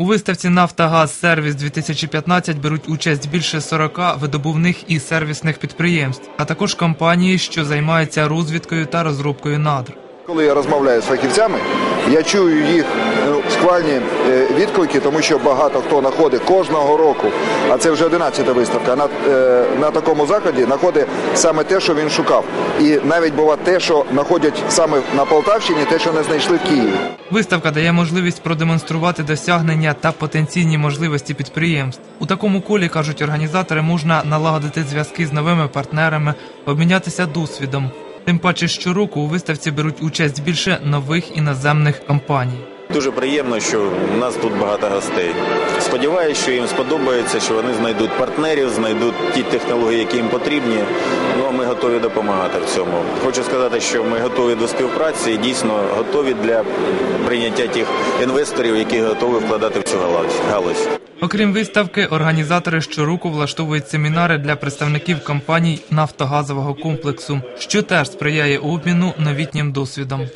У виставці Нафтогаз Сервіс 2015 беруть участь більше 40 видобувних і сервісних підприємств, а також компанії, що займаються розвідкою та розробкою надр. Коли я розмовляю з фахівцями, я чую їх ну, схвальні е, відклики, тому що багато хто знаходить кожного року, а це вже 11-та виставка, на, е, на такому заході знаходить саме те, що він шукав. І навіть буває те, що знаходять саме на Полтавщині, те, що не знайшли в Києві. Виставка дає можливість продемонструвати досягнення та потенційні можливості підприємств. У такому колі кажуть організатори, можна налагодити зв'язки з новими партнерами, обмінятися досвідом. Тим паче щороку у виставці беруть участь більше нових іноземних компаній. Дуже приємно, що в нас тут багато гостей. Сподіваюся, що їм сподобається, що вони знайдуть партнерів, знайдуть ті технології, які їм потрібні. Ну а ми готові допомагати в цьому. Хочу сказати, що ми готові до співпраці і дійсно готові для прийняття тих інвесторів, які готові вкладати в цю галузь. Окрім виставки, організатори щороку влаштовують семінари для представників компаній нафтогазового комплексу, що теж сприяє обміну новітнім досвідом.